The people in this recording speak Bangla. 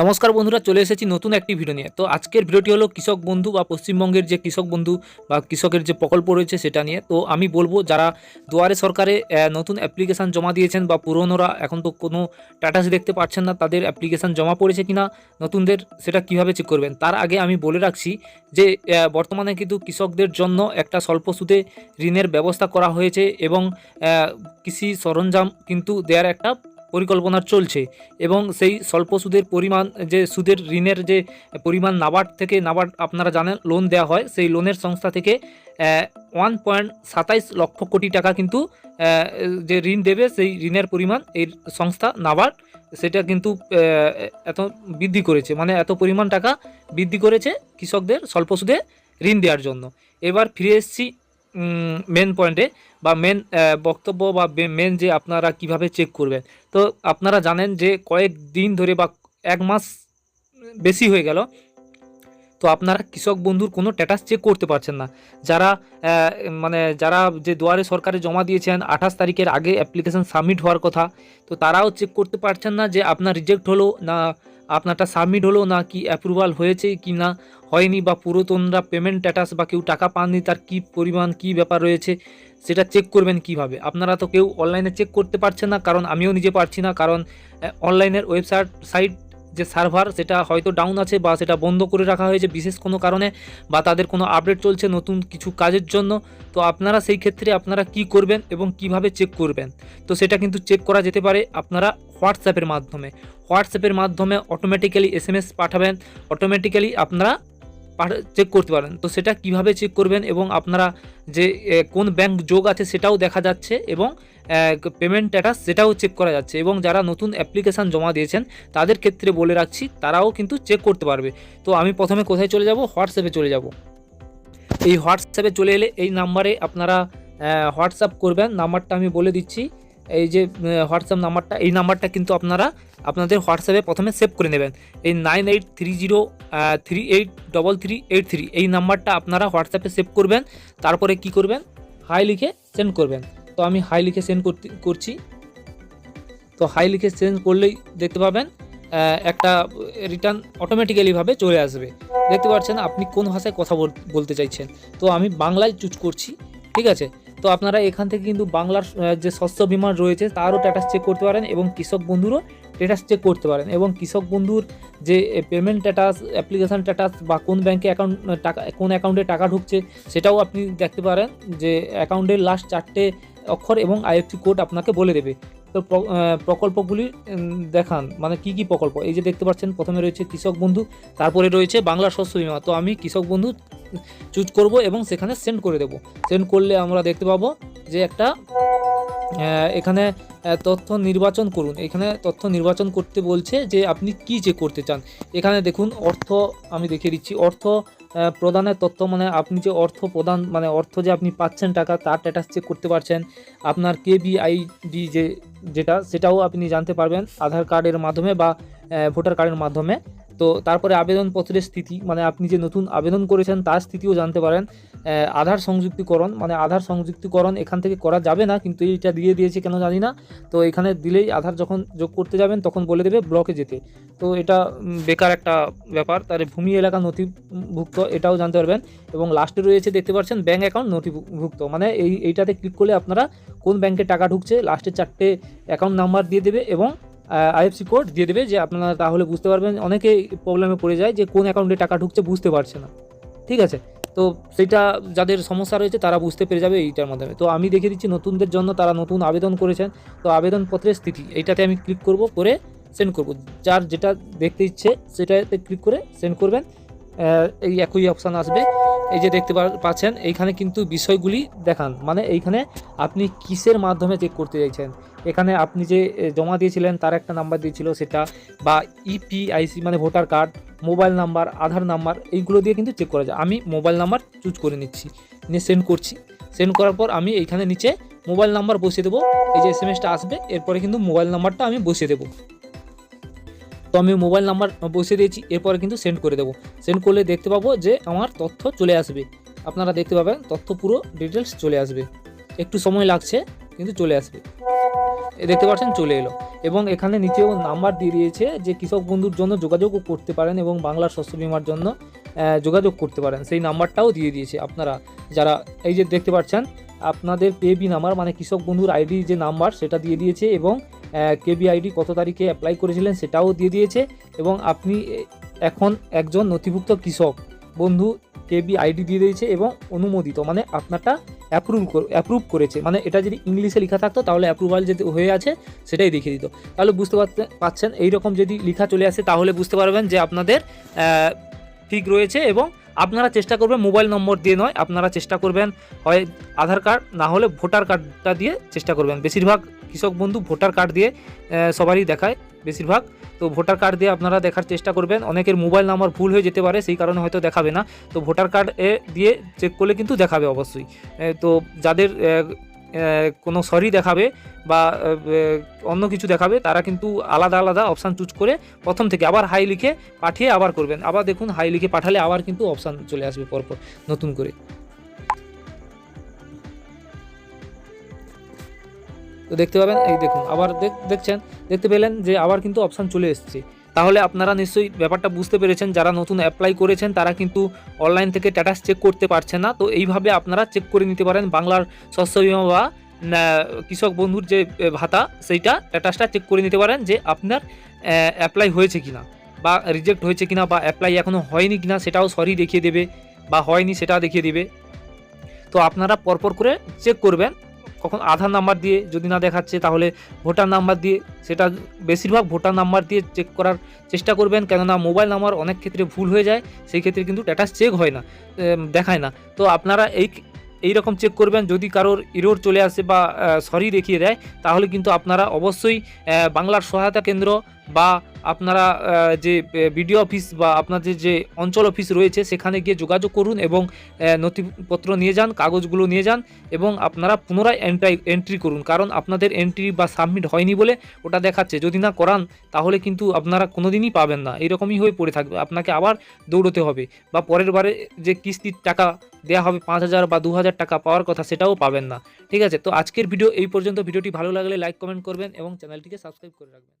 নমস্কার বন্ধুরা, চলে এসেছি নতুন একটি ভিডিও নিয়ে। তো আজকের ভিডিওটি হলো কৃষক বন্ধু বা পশ্চিমবঙ্গের যে কৃষক বন্ধু বা কৃষকের যে প্রকল্প রয়েছে সেটা নিয়ে। তো আমি বলব, যারা দুয়ারে সরকারে নতুন অ্যাপ্লিকেশান জমা দিয়েছেন বা পুরনোরা এখন তো কোনো স্ট্যাটাস দেখতে পাচ্ছেন না, তাদের অ্যাপ্লিকেশান জমা পড়েছে কিনা, নতুনদের সেটা কীভাবে চেক করবেন? তার আগে আমি বলে রাখছি যে বর্তমানে কিন্তু কৃষকদের জন্য একটা স্বল্প সুদে ঋণের ব্যবস্থা করা হয়েছে এবং কৃষি সরঞ্জাম কিন্তু দেওয়ার একটা পরিকল্পনা চলছে এবং সেই স্বল্প সুদের পরিমাণ, যে সুদের ঋণের যে পরিমাণ নাবার্ড থেকে নাবার্ড আপনারা জানেন লোন দেওয়া হয়, সেই লোনের সংস্থা থেকে ওয়ান পয়েন্ট সাতাইশ লক্ষ কোটি টাকা কিন্তু যে ঋণ দেবে, সেই ঋণের পরিমাণ এই সংস্থা নাবার্ড, সেটা কিন্তু এত বৃদ্ধি করেছে। মানে এত পরিমাণ টাকা বৃদ্ধি করেছে কৃষকদের স্বল্প সুদে ঋণ দেওয়ার জন্য। এবার ফিরে এসেছি মেন পয়েন্টে বা মেন বক্তব্য বা মেন যে আপনারা কীভাবে চেক করবেন। তো আপনারা জানেন যে কয়েক দিন ধরে বা এক মাস বেশি হয়ে গেল, তো আপনারা কৃষক বন্ধুর কোনো স্ট্যাটাস চেক করতে পারছেন না। যারা মানে যারা যে দুয়ারে সরকারে জমা দিয়েছেন, আঠাশ তারিখের আগে অ্যাপ্লিকেশন সাবমিট হওয়ার কথা, তো তারাও চেক করতে পারছেন না যে আপনার রিজেক্ট হলো না আপনারটা সাবমিট হলো না কি অ্যাপ্রুভাল হয়েছে কি না? হয়নি বা পুরাতনরা পেমেন্ট স্ট্যাটাস বা কেউ টাকা পাননি, তার কি পরিমাণ, কি ব্যাপার রয়েছে, সেটা চেক করবেন কীভাবে? আপনারা তো কেউ অনলাইনে চেক করতে পারছেন না, কারণ আমিও নিজে পারছি না, কারণ অনলাইনের ওয়েবসাইট সাইট যে সার্ভার সেটা হয়তো ডাউন আছে বা সেটা বন্ধ করে রাখা হয়েছে বিশেষ কোনো কারণে বা তাদের কোনো আপডেট চলছে নতুন কিছু কাজের জন্য। তো আপনারা সেই ক্ষেত্রে আপনারা কি করবেন এবং কীভাবে চেক করবেন? তো সেটা কিন্তু চেক করা যেতে পারে। আপনারা হোয়াটসঅ্যাপের মাধ্যমে। হোয়াটসঅ্যাপের মাধ্যমে অটোমেটিক্যালি এস এম এস পাঠাবেন অটোমেটিক্যালি আপনারা চেক করতে পারেন তো সেটা কীভাবে চেক করবেন এবং আপনারা যে কোন ব্যাংক যোগ আছে সেটাও দেখা যাচ্ছে এবং পেমেন্ট স্ট্যাটাস সেটাও চেক করা যাচ্ছে এবং যারা নতুন অ্যাপ্লিকেশান জমা দিয়েছেন, তাদের ক্ষেত্রে বলে রাখছি, তারাও কিন্তু চেক করতে পারবে। তো আমি প্রথমে কোথায় চলে যাব? হোয়াটসঅ্যাপে চলে যাব। এই হোয়াটসঅ্যাপে চলে এলে এই নাম্বারে আপনারা হোয়াটসঅ্যাপ করবেন। নাম্বারটা আমি বলে দিচ্ছি। এই যে হোয়াটসঅ্যাপ নাম্বারটা, এই নাম্বারটা কিন্তু আপনারা আপনাদের হোয়াটসঅ্যাপে প্রথমে সেভ করে নেবেন। এই nine eight three zero three eight double three eight three এই নাম্বারটা আপনারা হোয়াটসঅ্যাপে সেভ করবেন, তারপরে কি করবেন? হাই লিখে সেন্ড করবেন। তো আমি হাই লিখে সেন্ড করতে, করছি। তো হাই লিখে সেন্ড করলেই দেখতে পাবেন একটা রিটার্ন অটোমেটিক্যালিভাবে চলে আসবে। দেখতে পাচ্ছেন, আপনি কোন ভাষায় কথা বল- বলতে চাইছেন। তো আমি বাংলায় চুজ করছি, ঠিক আছে? তো আপনারা এখান থেকে কিন্তু বাংলার যে শস্য বিমা রয়েছে তারও স্ট্যাটাস চেক করতে পারেন এবং কৃষক বন্ধুরও স্ট্যাটাস চেক করতে পারেন এবং কৃষক বন্ধুর যে পেমেন্ট স্ট্যাটাস অ্যাপ্লিকেশান স্ট্যাটাস বা কোন ব্যাংকে অ্যাকাউন্ট টাকা, কোন অ্যাকাউন্টে টাকা ঢুকছে সেটাও আপনি দেখতে পারেন যে অ্যাকাউন্টের লাস্ট চারটে অক্ষর এবং আইএফসি কোড আপনাকে বলে দেবে। তো প্রকল্পগুলি দেখান মানে কি কি প্রকল্প? এই যে দেখতে পাচ্ছেন প্রথমে রয়েছে কৃষক বন্ধু, তারপরে রয়েছে বাংলা শস্য বিমা। তো আমি কৃষক বন্ধু চুজ করব এবং সেখানে সেন্ড করে দেব। সেন্ড করলে আমরা দেখতে পাবো যে একটা এখানে তথ্য নির্বাচন করুন। এখানে তথ্য নির্বাচন করতে বলছে যে আপনি কি চেক করতে চান। এখানে দেখুন, অর্থ আমি দেখিয়ে দিচ্ছি। অর্থ প্রদানের তথ্য মানে আপনি যে অর্থ প্রদান মানে অর্থ যে আপনি পাচ্ছেন টাকা, তার স্ট্যাটাস চেক করতে পারছেন। আপনার কেবিআইডি যে, যেটা, সেটাও আপনি জানতে পারবেন। আধার কার্ডের মাধ্যমে বা ভোটার কার্ডের মাধ্যমে। তো তারপরে আবেদনপত্রের স্থিতি মানে আপনি যে নতুন আবেদন করেছেন তার স্থিতিও জানতে পারেন। আধার সংযুক্তিকরণ মানে আধার সংযুক্তিকরণ এখান থেকে করা যাবে না, কিন্তু এইটা দিয়ে দিয়েছে কেন জানি না। তো এখানে দিলেই আধার যখন যোগ করতে যাবেন, তখন বলে দেবে ব্লকে যেতে। তো এটা বেকার একটা ব্যাপার। তার ভূমি এলাকা নথিভুক্ত এটাও জানতে পারবেন। এবং লাস্টে রয়েছে, দেখতে পাচ্ছেন, ব্যাঙ্ক অ্যাকাউন্ট নথিভুক্ত। মানে এই, এইটাতে ক্লিক করলে আপনারা কোন ব্যাংকে টাকা ঢুকছে, লাস্টে চারটে অ্যাকাউন্ট নাম্বার দিয়ে দেবে এবং আইএফসি কোড দিয়ে দেবে যে আপনারা তাহলে বুঝতে পারবেন অনেকে প্রবলেমে পড়ে যায় যে কোন অ্যাকাউন্টে টাকা ঢুকছে বুঝতে পারছে না। ঠিক আছে? তো সেটা যাদের সমস্যা রয়েছে তারা বুঝতে পেরে যাবে এইটার মাধ্যমে। তো আমি দেখে দিচ্ছি নতুনদের জন্য তারা নতুন আবেদন করেছেন। তো আবেদনপত্রের স্থিতি, এইটাতে আমি ক্লিক করব, করে সেন্ড করব। যার যেটা দেখতে ইচ্ছে সেটাতে ক্লিক করে সেন্ড করবেন। এই একই অপশান আসবে। এই যে দেখতে পাচ্ছেন, এইখানে কিন্তু বিষয়গুলি দেখান। মানে এইখানে আপনি কিসের মাধ্যমে চেক করতে চাইছেন? এখানে আপনি যে জমা দিয়েছিলেন, তার একটা নাম্বার দিয়েছিল সেটা, বা ইপিআইসি মানে voter card mobile number Aadhaar number এইগুলো দিয়ে কিন্তু চেক করা যায়। আমি মোবাইল নাম্বার চুজ করে নিচ্ছি, নিয়ে সেন্ড করছি। সেন্ড করার পর আমি এইখানে নিচে মোবাইল নাম্বার বসিয়ে দেবো। এই যে এস এম এসটা আসবে, এরপরে কিন্তু মোবাইল নাম্বারটা আমি বসিয়ে দেবো। তো আমি মোবাইল নাম্বার বসিয়ে দিয়েছি, এরপরে কিন্তু সেন্ড করে দেবো। সেন্ড করলে দেখতে পাবো যে আমার তথ্য চলে আসবে। আপনারা দেখতে পাবেন, তথ্য পুরো ডিটেলস চলে আসবে। একটু সময় লাগছে, কিন্তু চলে আসবে। দেখতে পাচ্ছেন, চলে এলো। এবং এখানে নিচেও নাম্বার দিয়ে দিয়েছে যে কৃষক বন্ধুর জন্য যোগাযোগও করতে পারেন এবং বাংলার শস্য বিমার জন্য যোগাযোগ করতে পারেন। সেই নাম্বারটাও দিয়ে দিয়েছে আপনারা। যারা, এই যে দেখতে পাচ্ছেন, আপনাদের পেবি নাম্বার মানে কৃষক বন্ধুর আইডি যে নাম্বার, সেটা দিয়ে দিয়েছে এবং কেবি আইডি কত তারিখে অ্যাপ্লাই করেছিলেন সেটাও দিয়ে দিয়েছে এবং আপনি এখন একজন নথিভুক্ত কৃষক, বন্ধু কেবি আইডি দিয়ে দিয়েছে এবং অনুমোদিত মানে আপনারটা অ্যাপ্রুভ অ্যাপ্রুভ করেছে মানে এটা যদি ইংলিশে লেখা থাকতো তাহলে অ্যাপ্রুভাল যদি হয়ে আছে সেটাই দেখিয়ে দিত। তাহলে বুঝতে পারছেন এইরকম যদি লেখা চলে আসে তাহলে বুঝতে পারবেন যে আপনাদের ঠিক রয়েছে এবং আপনারা চেষ্টা করবেন মোবাইল নম্বর দিয়ে নয়, আপনারা চেষ্টা করবেন হয় আধার কার্ড, না হলে ভোটার কার্ডটা দিয়ে চেষ্টা করবেন। বেশিরভাগ কৃষক বন্ধু ভোটার কার্ড দিয়ে সবারই দেখায় বেশিরভাগ। তো ভোটার কার্ড দিয়ে আপনারা দেখার চেষ্টা করবেন। অনেকের মোবাইল নাম্বার ভুল হয়ে যেতে পারে, সেই কারণে হয়তো দেখাবে না। তো ভোটার কার্ড এ দিয়ে চেক করলে কিন্তু দেখাবে অবশ্যই। তো যাদের কোনো সরি দেখাবে বা অন্য কিছু দেখাবে, তারা কিন্তু আলাদা আলাদা অপশান চুজ করে প্রথম থেকে আবার হাই লিখে পাঠিয়ে আবার করবেন। আবার দেখুন হাই লিখে পাঠালে আবার কিন্তু অপশান চলে আসবে পরপর নতুন করে। তো দেখতে পাবেন, এই দেখুন, আবার দেখ- দেখছেন, দেখতে পেলেন যে আবার কিন্তু অপশান চলে এসেছে। তাহলে আপনারা নিশ্চয়ই ব্যাপারটা বুঝতে পেরেছেন, যারা নতুন অ্যাপ্লাই করেছেন, তারা কিন্তু অনলাইন থেকে স্ট্যাটাস চেক করতে পারছে না। তো এইভাবে আপনারা চেক করে নিতে পারেন বাংলার শস্য বিমা বা কৃষক বন্ধুর যে ভাতা, সেইটা স্ট্যাটাসটা চেক করে নিতে পারেন যে আপনার অ্যাপ্লাই হয়েছে কিনা বা রিজেক্ট হয়েছে কিনা বা অ্যাপ্লাই এখনও হয়নি কিনা সেটাও সরি দেখিয়ে দেবে বা হয়নি সেটা দেখিয়ে দেবে। তো আপনারা পরপর করে চেক করবেন। কখন আধার নাম্বার দিয়ে যদি না দেখাচ্ছে, তাহলে ভোটার নাম্বার দিয়ে সেটা বেশিরভাগ ভোটার নাম্বার দিয়ে চেক করার চেষ্টা করবেন। কেননা মোবাইল নাম্বার অনেক ক্ষেত্রে ভুল হয়ে যায়, সেই ক্ষেত্রে কিন্তু স্ট্যাটাস চেক হয় না দেখায় না। তো আপনারা এই এই রকম চেক করবেন। যদি কারোর ইরোর চলে আসে বা সরি দেখিয়ে দেয়, তাহলে কিন্তু আপনারা অবশ্যই বাংলার সহায়তা কেন্দ্র বা আপনারা যে বিডিও অফিস বা আপনাদের যে অঞ্চল অফিস রয়েছে, সেখানে গিয়ে যোগাযোগ করুন এবং নথিপত্র নিয়ে যান, কাগজগুলো নিয়ে যান এবং আপনারা পুনরায় এন্ট্রাই এন্ট্রি করুন। কারণ আপনাদের এন্ট্রি বা সাবমিট হয়নি বলে ওটা দেখাচ্ছে। যদি না করান, তাহলে কিন্তু আপনারা কোনোদিনই পাবেন না। এরকমই হয়ে পড়ে থাকবে। আপনাকে আবার দৌড়তে হবে বা পরের বারে যে কিস্তির টাকা দেওয়া হবে পাঁচ হাজার বা দু হাজার টাকা পাওয়ার কথা, সেটাও পাবেন না। ঠিক আছে? তো আজকের ভিডিও এই পর্যন্ত। ভিডিওটি ভালো লাগলে লাইক কমেন্ট করবেন এবং চ্যানেলটিকে সাবস্ক্রাইব করে রাখবেন।